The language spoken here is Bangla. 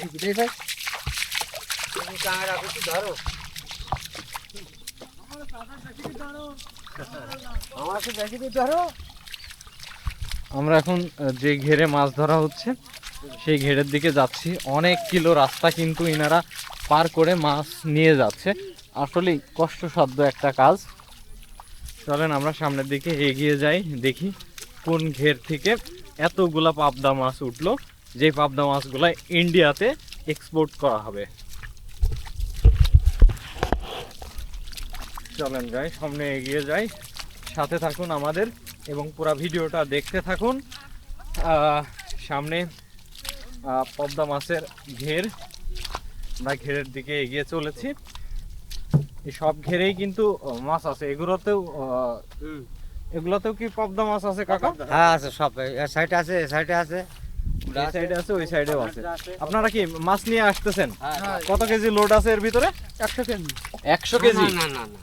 ঠিকই ভাই আমরা এখন যে ঘেরে মাছ ধরা হচ্ছে, সেই ঘেরের দিকে যাচ্ছি। অনেক কিলো রাস্তা কিন্তু ইনারা পার করে মাছ নিয়ে যাচ্ছে। আসলেই কষ্টসাধ্য একটা কাজ। চলেন আমরা সামনের দিকে এগিয়ে যাই, দেখি কোন ঘের থেকে এতগুলা পাবদা মাছ উঠল। যে পাবদা মাছগুলো ইন্ডিয়াতে এক্সপোর্ট করা হবে। চলেন যাই সামনে এগিয়ে যাই। সাথে থাকুন আমাদের এবং পুরো ভিডিওটা দেখতে থাকুন। আহ, সামনে আহ, পদ্মা মাছের ঘের। আমরা ঘেরের দিকে এগিয়ে চলেছি। সব ঘেরেই কিন্তু মাছ আছে। এগুলোতেও এগুলোতেও কি পদ্মা মাছ আছে কাকা? হ্যাঁ আছে সব। সাইডে আছে সাইডে আছে। এই সাইডে আছে ওই সাইডেও আছে। আপনারা কি মাছ নিয়ে আসতেছেন? হ্যাঁ। কত কেজি লোড আছে এর ভিতরে? একশো কেজি। একশো কেজি? না না না